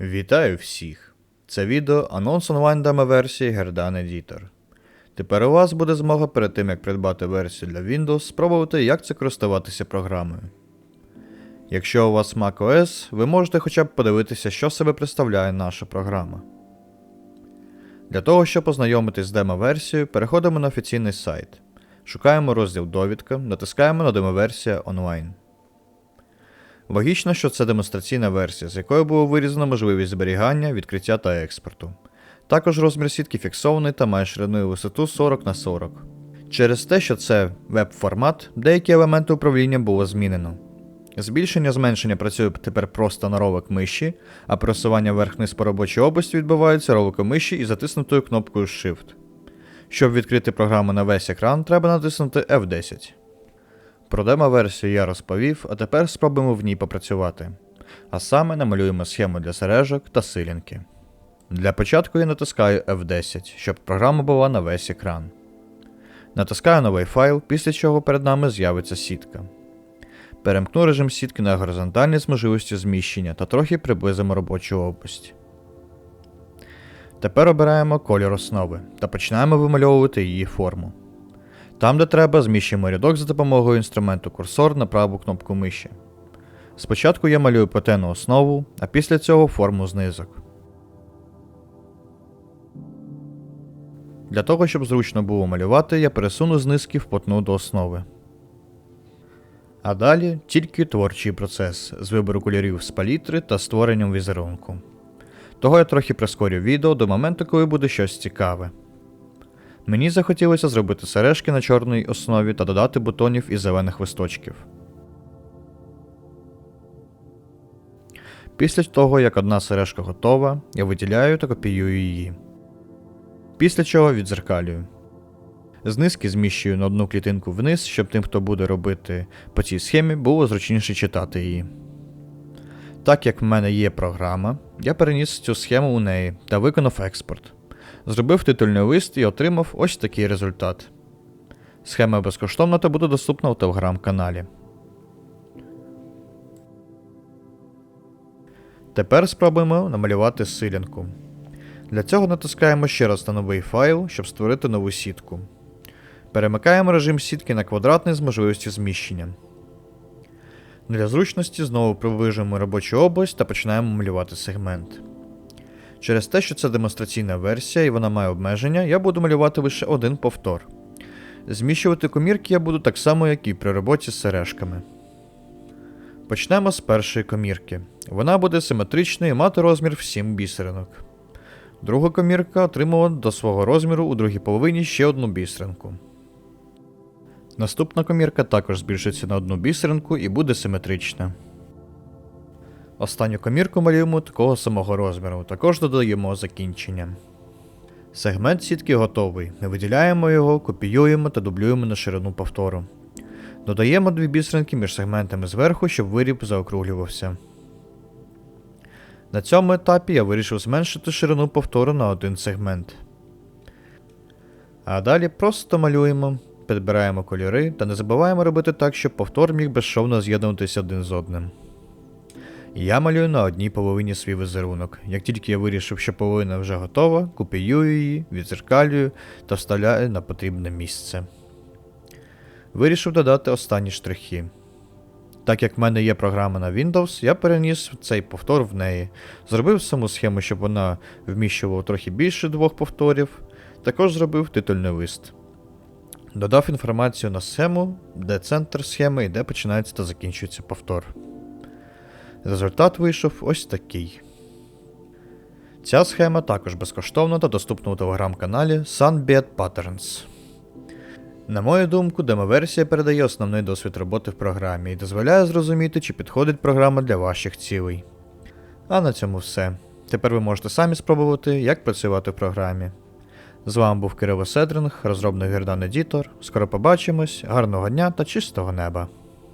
Вітаю всіх! Це відео анонс онлайн демо версії Gerdan Editor. Тепер у вас буде змога перед тим як придбати версію для Windows, спробувати, як це користуватися програмою. Якщо у вас macOS, ви можете хоча б подивитися, що себе представляє наша програма. Для того, щоб познайомитись з демо-версією, переходимо на офіційний сайт. Шукаємо розділ Довідка, натискаємо на демоверсія онлайн. Логічно, що це демонстраційна версія, з якої було вирізано можливість зберігання, відкриття та експорту. Також розмір сітки фіксований та має ширину і висоту 40 на 40. Через те, що це веб-формат, деякі елементи управління було змінено. Збільшення зменшення працює тепер просто на ролик миші, а просування вверх-вниз по робочій області відбувається роликом миші і затиснутою кнопкою Shift. Щоб відкрити програму на весь екран, треба натиснути F10. Про демо-версію я розповів, а тепер спробуємо в ній попрацювати. А саме намалюємо схему для сережок та силінки. Для початку я натискаю F10, щоб програма була на весь екран. Натискаю новий файл, після чого перед нами з'явиться сітка. Перемкну режим сітки на горизонтальний з можливістю зміщення та трохи приблизимо робочу область. Тепер обираємо колір основи та починаємо вимальовувати її форму. Там, де треба, зміщуємо рядок за допомогою інструменту курсор на праву кнопку миші. Спочатку я малюю потену основу, а після цього форму знизок. Для того, щоб зручно було малювати, я пересуну знизки в потну до основи. А далі тільки творчий процес з вибору кольорів з палітри та створенням візерунку. Того я трохи прискорю відео до моменту, коли буде щось цікаве. Мені захотілося зробити сережки на чорній основі та додати бутонів із зелених листочків. Після того, як одна сережка готова, я виділяю та копіюю її. Після чого відзеркалюю. Знизки зміщую на одну клітинку вниз, щоб тим, хто буде робити по цій схемі, було зручніше читати її. Так як в мене є програма, я переніс цю схему у неї та виконав експорт. Зробив титульний лист і отримав ось такий результат. Схема безкоштовна та буде доступна у телеграм-каналі. Тепер спробуємо намалювати силянку. Для цього натискаємо ще раз на новий файл, щоб створити нову сітку. Перемикаємо режим сітки на квадратний з можливістю зміщення. Для зручності знову приближуємо робочу область та починаємо малювати сегмент. Через те, що це демонстраційна версія і вона має обмеження, я буду малювати лише один повтор. Зміщувати комірки я буду так само, як і при роботі з сережками. Почнемо з першої комірки. Вона буде симетричною і мати розмір в 7 бісеринок. Друга комірка отримала до свого розміру у другій половині ще одну бісеринку. Наступна комірка також збільшиться на одну бісеринку і буде симетрична. Останню комірку малюємо такого самого розміру, також додаємо закінчення. Сегмент сітки готовий. Ми виділяємо його, копіюємо та дублюємо на ширину повтору. Додаємо дві бісеринки між сегментами зверху, щоб виріб заокруглювався. На цьому етапі я вирішив зменшити ширину повтору на один сегмент. А далі просто малюємо, підбираємо кольори та не забуваємо робити так, щоб повтор міг безшовно з'єднуватися один з одним. Я малюю на одній половині свій візерунок. Як тільки я вирішив, що половина вже готова, копіюю її, відзеркалюю та вставляю на потрібне місце. Вирішив додати останні штрихи. Так як в мене є програма на Windows, я переніс цей повтор в неї, зробив саму схему, щоб вона вміщувала трохи більше двох повторів, також зробив титульний лист. Додав інформацію на схему, де центр схеми і де починається та закінчується повтор. Результат вийшов ось такий. Ця схема також безкоштовна та доступна у телеграм-каналі Sunbed Patterns. На мою думку, демоверсія передає основний досвід роботи в програмі і дозволяє зрозуміти, чи підходить програма для ваших цілей. А на цьому все. Тепер ви можете самі спробувати, як працювати в програмі. З вами був Кирило Седринг, розробник Gerdan Editor. Скоро побачимось, гарного дня та чистого неба!